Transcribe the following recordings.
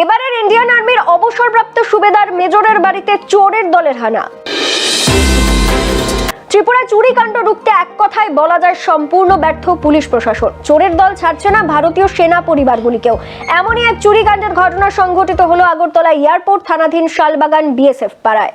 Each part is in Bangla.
এবারের ইন্ডিয়ান আর্মির অবসরপ্রাপ্ত সুবেদার মেজরের বাড়িতে চোরের দলের হানা। ত্রিপুরা চুরি কাণ্ড রুখতে এক কথায় বলা যায় সম্পূর্ণ ব্যর্থ পুলিশ প্রশাসন। চোরের দল ছাড়ছে না ভারতীয় সেনা পরিবারগুলিকেও। এমনই এক চুরি কাণ্ডের ঘটনা সংঘটিত হলো আগরতলা এয়ারপোর্ট থানাধীন শালবাগান বিএসএফ পাড়ায়।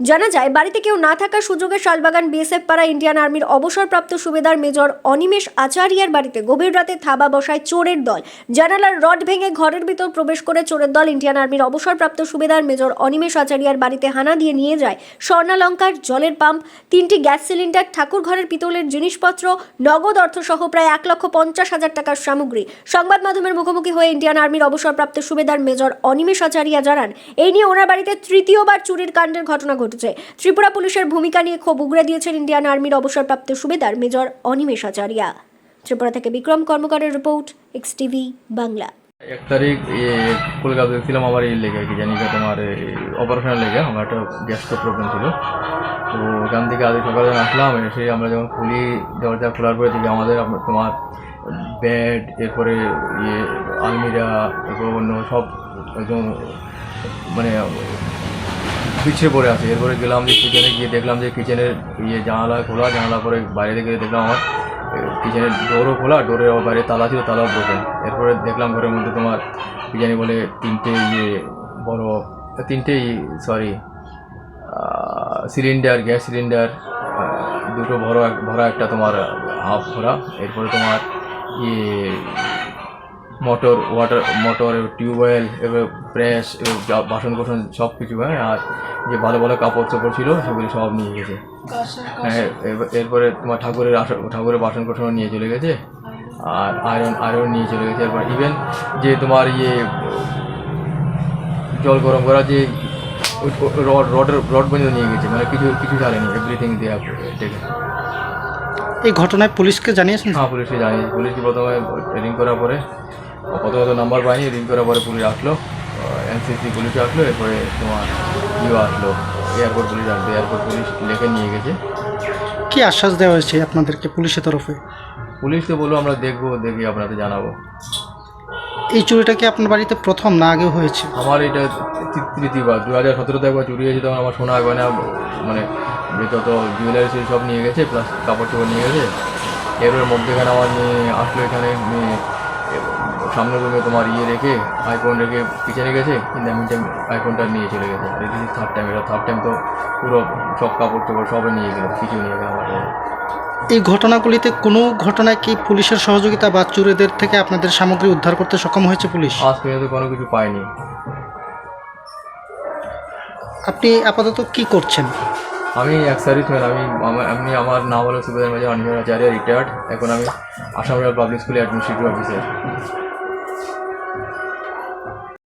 জানা যায়, বাড়িতে কেউ না থাকার সুযোগে শালবাগান বিএসএফ পাড়া ইন্ডিয়ান আর্মির অবসরপ্রাপ্ত সুবেদার মেজর অনিমেষ আচারিয়ার বাড়িতে গভীর রাতে থাবা বসায় চোরের দল। জানালার রড ভেঙে ঘরের ভিতর প্রবেশ করে চোরের দল ইন্ডিয়ান আর্মির অবসরপ্রাপ্ত সুবেদার মেজর অনিমেষ আচারিয়ার বাড়িতে হানা দিয়ে নিয়ে যায় স্বর্ণালঙ্কার, জলের পাম্প, তিনটি গ্যাস সিলিন্ডার, ঠাকুর ঘরের পিতলের জিনিসপত্র, নগদ অর্থসহ প্রায় এক লক্ষ পঞ্চাশ হাজার টাকার সামগ্রী। সংবাদ মাধ্যমের মুখোমুখি হয়ে ইন্ডিয়ান আর্মির অবসরপ্রাপ্ত সুবেদার মেজর অনিমেষ আচারিয়া জানান, এই নিয়ে ওনার বাড়িতে তৃতীয়বার চুরির কাণ্ডের ঘটনা ঘটেছে। ত্রিপুরা পুলিশের ভূমিকা নিয়ে ক্ষোভ উগড়ে দিয়েছেন ইন্ডিয়ান আর্মির অবসরপ্রাপ্ত সুবেদার মেজর অনিমেষ আচারিয়া। ত্রিপুরা থেকে বিক্রম কর্মকারের রিপোর্ট এক্স টিভি বাংলা। এক তারিখ কলকাতা গেছিলাম আমার এই লেগে, কি জানি তোমার অপারেশনের লেগে, আমার একটা গ্যাস্ট্রো প্রবলেম ছিল। তো ওখান থেকে আজ সকালে আসলাম, এসে আমরা যখন খুলি, দরজা খোলার পরে দেখি আমাদের তোমার বেড এরপরে ইয়ে আলমিরা, এরপর অন্য সব একদম মানে পিছিয়ে পড়ে আছে। এরপরে গেলাম যে কিচেনে গিয়ে দেখলাম যে কিচেনের ইয়ে জানালা খোলা জানালা পরে বাইরে থেকে দেখলাম আমার কিচেনের ডোরও খোলা ডোরের বাইরে তালা ছিল, তালাও ব্রোকেন এরপরে দেখলাম ঘরের মধ্যে তোমার কি জানি বলে তিনটে ইয়ে বড়, তিনটে সরি সিলিন্ডার গ্যাস সিলিন্ডার দুটো বড় ভরা একটা তোমার হাফ ভরা। এরপরে তোমার ইয়ে মোটর ওয়াটার মোটর টিউবওয়েল এবার প্রেস বাসন কোসন সব কিছু হ্যাঁ আর যে ভালো ভালো কাপড় চোপড় ছিল সেগুলি সব নিয়ে গেছে। হ্যাঁ এরপরে তোমার ঠাকুরের আসন ঠাকুরের বাসন কোসনও নিয়ে চলে গেছে আর আয়রন আয়রন নিয়ে চলে গেছে। এরপর ইভেন যে তোমার ইয়ে জল গরম করা যে রড রডের রড পর্যন্ত নিয়ে গেছে মানে কিছু কিছু জানেনি এভরিথিং দেওয়া দেখে। এই ঘটনায় পুলিশকে জানিয়েছেন? হ্যাঁ পুলিশকে জানি পুলিশকে প্রথমে রিং করার পরে কত কত নাম্বার পাইনি রিং করার পরে পুলিশ আসলো। এনসিসি পুলিশ আসলো এরপরে তোমার ইউ আসলো। এয়ারপোর্ট পুলিশ আসলো এয়ারপোর্ট পুলিশ লেখে নিয়ে গেছে। কি আশ্বাস দেওয়া হয়েছে আপনাদেরকে পুলিশের তরফে? পুলিশ তো বলল আমরা দেখব দেখি আপনাকে জানাব। এই চুরিটা কি আপনার বাড়িতে প্রথম না আগেও হয়েছে? আমার এটা তৃতীয়বার দু হাজার সতেরোতে একবার চুরি হয়েছে তখন আমার সোনা গয়না মানে যত জুয়েলারি ছিল সব নিয়ে গেছে প্লাস কাপড় চোপড় নিয়ে গেছে। এরপরে মধ্যেখানে আমার মেয়ে আসলো এখানে মেয়ে সামনের রুমে তোমার ইয়ে রেখে আইফোন রেখে পিছনে গেছে কিন্তু আমি আইফোনটা নিয়ে চলে গেছে। এটা থার্ড টাইম এটা থার্ড টাইম তো পুরো সব কাপড় চোপড় সবে নিয়ে গেলো কিছু নিয়ে গেলো আমার এই ঘটনাগুলিতে কোনো ঘটনায় কি পুলিশের সহযোগিতা বা চোরেদের থেকে আপনাদের সামগ্রী উদ্ধার করতে সক্ষম হয়েছে পুলিশ? আজ পর্যন্ত কোনো কিছু পাইনি। আপনি আপাতত কি করছেন? আমি এক সার্ভিসম্যান আমি আমি আমার নাম হলো সুবেদার মেজর অনিমেষ আচার্য রিটায়ার্ড এখন আমি আসাম পাবলিক স্কুলে অ্যাডমিনিস্ট্রেটিভ অফিসার